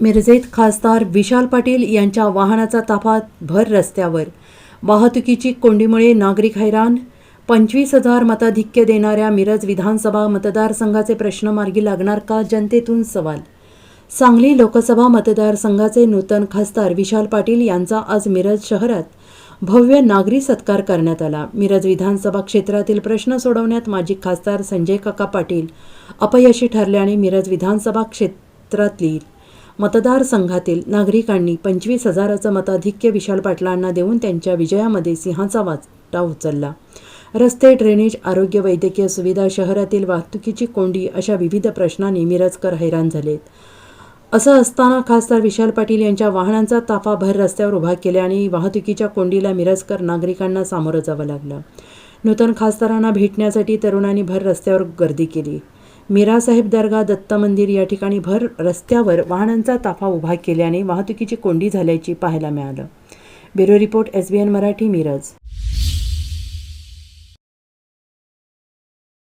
मिरजेत खासदार विशाल पाटील यांच्या वाहनाचा ताफा भर रस्त्यावर. वाहतुकीची कोंडीमुळे नागरिक हैराण. पंचवीस हजार मताधिक्य देणाऱ्या मिरज विधानसभा मतदारसंघाचे प्रश्न मार्गी लागणार का जनतेतून सवाल? सांगली लोकसभा मतदारसंघाचे नूतन खासदार विशाल पाटील यांचा आज मिरज शहरात भव्य नागरी सत्कार करण्यात आला. मिरज विधानसभा क्षेत्रातील प्रश्न सोडवण्यात माजी खासदार संजय काका पाटील अपयशी ठरल्याने मिरज विधानसभा क्षेत्रातील मतदारसंघातील नागरिकांनी पंचवीस हजाराचं मताधिक्य विशाल पाटलांना देऊन त्यांच्या विजयामध्ये सिंहाचा वाटा उचलला. रस्ते ड्रेनेज आरोग्य वैद्यकीय सुविधा शहरातील वाहतुकीची कोंडी अशा विविध प्रश्नांनी मिरजकर हैराण झालेत. असं असताना खासदार विशाल पाटील यांच्या वाहनांचा ताफा भर रस्त्यावर उभा केल्याने वाहतुकीच्या कोंडीला मिरजकर नागरिकांना सामोरं जावं लागलं. नूतन खासदारांना भेटण्यासाठी तरुणांनी भर रस्त्यावर गर्दी केली. मीरासाहेब दर्गा दत्त मंदिर या ठिकाणी भर रस्त्यावर वाहनांचा ताफा उभा केल्याने वाहतुकीची कोंडी झाल्याची पाहायला मिळालं. Bureau report S B N Marathi Miraj.